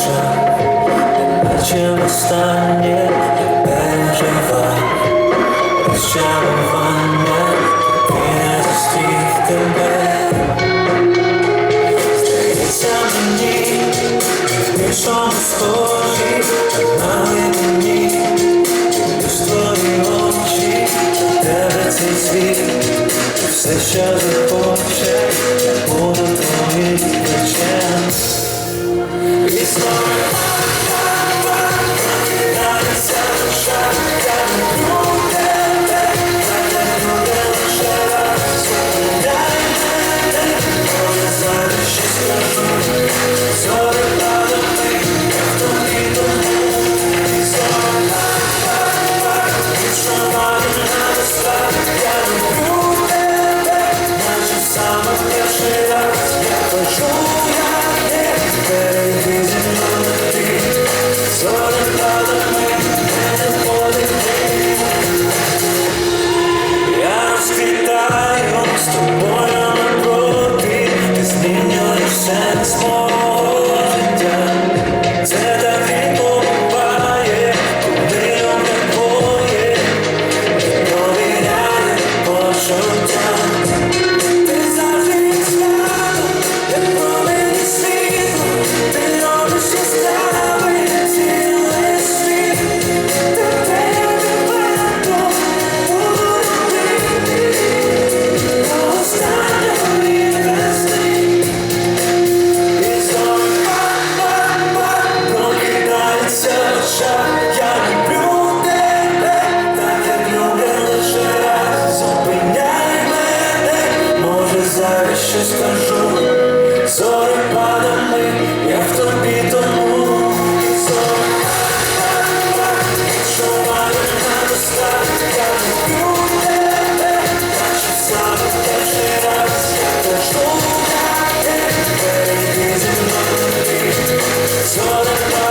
Боже, наче востаннє тебе жива, розчарування, не зустрів тебе, здається мені, в нічому схожі, на мені, лиш твої очі, тебе цей світ, все, що захоче. story. щось кажу, зоропадами, як тобі тому. Зоропадами,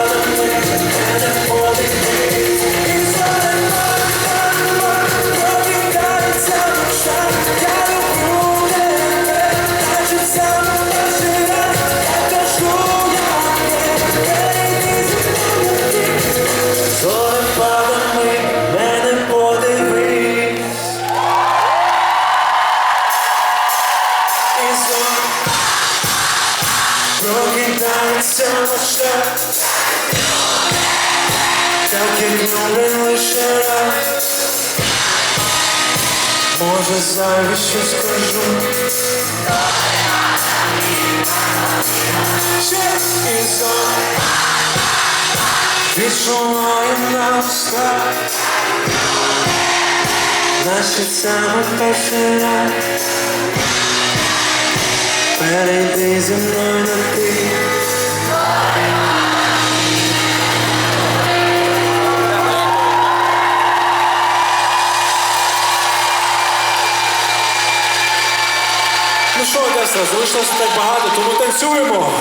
so much Може зайві що скажу Ще і сон Відчуваю на встах Наші саме перший Перейди зі мною на ти. Ну що, Одеса, залишилося так багато, тому танцюємо.